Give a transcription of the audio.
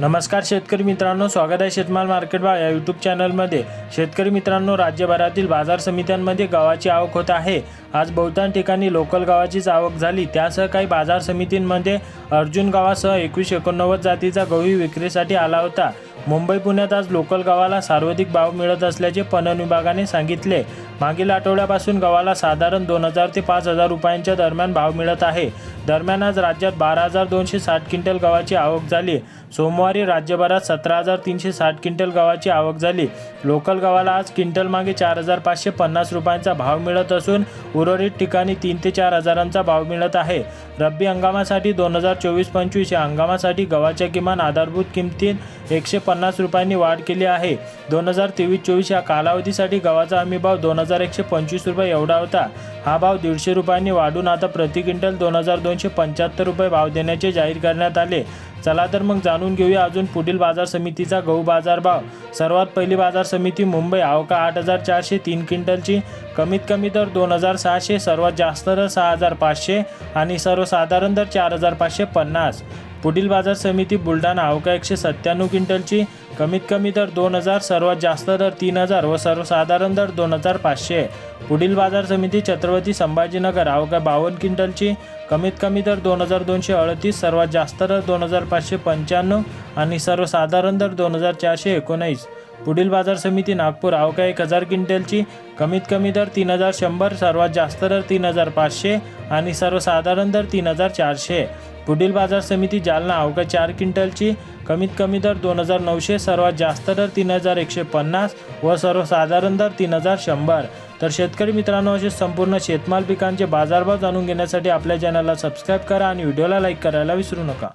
नमस्कार शेतकरी मित्रांनो स्वागत आहे शेतमाल मार्केट भाव या यूट्यूब चॅनलमध्ये. शेतकरी मित्रांनो राज्यभरातील बाजार समित्यांमध्ये गव्हाची आवक होत आहे. आज बहुतांश ठिकाणी लोकल गव्हाचीच आवक झाली. त्यासह काही बाजार समितींमध्ये अर्जुन गव्हासह एकवीस एकोणनव्वद जातीचा गहू विक्रीसाठी आला होता. मुंबई पुण्यात आज लोकल गव्हाला सर्वाधिक भाव मिळत असल्याचे पणन विभागाने सांगितले. मागील आठवड्यापासून गव्हाला साधारण दोन हजार ते पाच हजार रुपयांच्या दरम्यान भाव मिळत आहे. दरम्यान आज राज्यात बारा हजार दोनशे साठ क्विंटल गव्हाची आवक झाली. सोमवारी राज्यभरात सतरा हजार तीनशे साठ क्विंटल गव्हाची आवक झाली. लोकल गव्हाला आज क्विंटल मागे चार हजार पाचशे पन्नास रुपयांचा भाव मिळत असून उर्वरित ठिकाणी तीन ते चार हजारांचा भाव मिळत आहे. रब्बी हंगामासाठी दोन हजार चोवीस पंचवीस या हंगामासाठी गव्हाच्या किमान आधारभूत किमतीत एकशे पन्नास रुपयांनी वाढ केली आहे. दोन हजार तेवीस चोवीस या कालावधीसाठी गव्हाचा हमी भाव दोन हजार एकशे पंचवीस रुपये एवढा होता. हा भाव दीडशे रुपयांनी वाढून आता प्रति क्विंटल दोन हजार दोनशे पंच्याहत्तर रुपये भाव देण्याचे जाहीर करण्यात आले. चला तर मग जाणून घेऊया अजून पुढील बाजार समितीचा गहू बाजार भाव. सर्वात पहिली बाजार समिती मुंबई आवका आठ हजार चारशे तीन क्विंटलची. कमीत कमी दर दोन हजार सहाशे सर्वात जास्त दर सहा हजार पाचशे आणि सर्वसाधारण दर चार हजार पाचशे पन्नास. पुढील बाजार समिती बुलढाणा अवका एकशे सत्त्याण्णव क्विंटलची कमीत कमी दर दोन हजार सर्वात जास्त दर तीन हजार व सर्वसाधारण दर दोन हजार पाचशे. पुढील बाजार समिती छत्रपती संभाजीनगर अवघ्या बावन्न क्विंटलची कमीत कमी दर दोन हजार दोनशे अडतीस सर्वात जास्त दर दोन हजार पाचशे पंच्याण्णव आणि सर्वसाधारण दर दोन हजार चारशे एकोणीस. पुढील बाजार समिती नागपूर अवका एक हजार क्विंटलची. कमीत कमी दर तीन हजार शंभर सर्वात जास्त दर तीन हजार पाचशे आणि सर्वसाधारण दर तीन हजार चारशे. पुढील बाजार समिती जालना अवका चार क्विंटलची. कमीत कमी दर दोन हजार नऊशे सर्वात जास्त दर तीन हजार एकशे पन्नास व सर्वसाधारण दर तीन हजार शंभर. तर शेतकरी मित्रांनो असे संपूर्ण शेतमाल पिकांचे बाजारभाव जाणून घेण्यासाठी आपल्या चॅनलला सबस्क्राईब करा आणि व्हिडिओला लाईक करायला विसरू नका.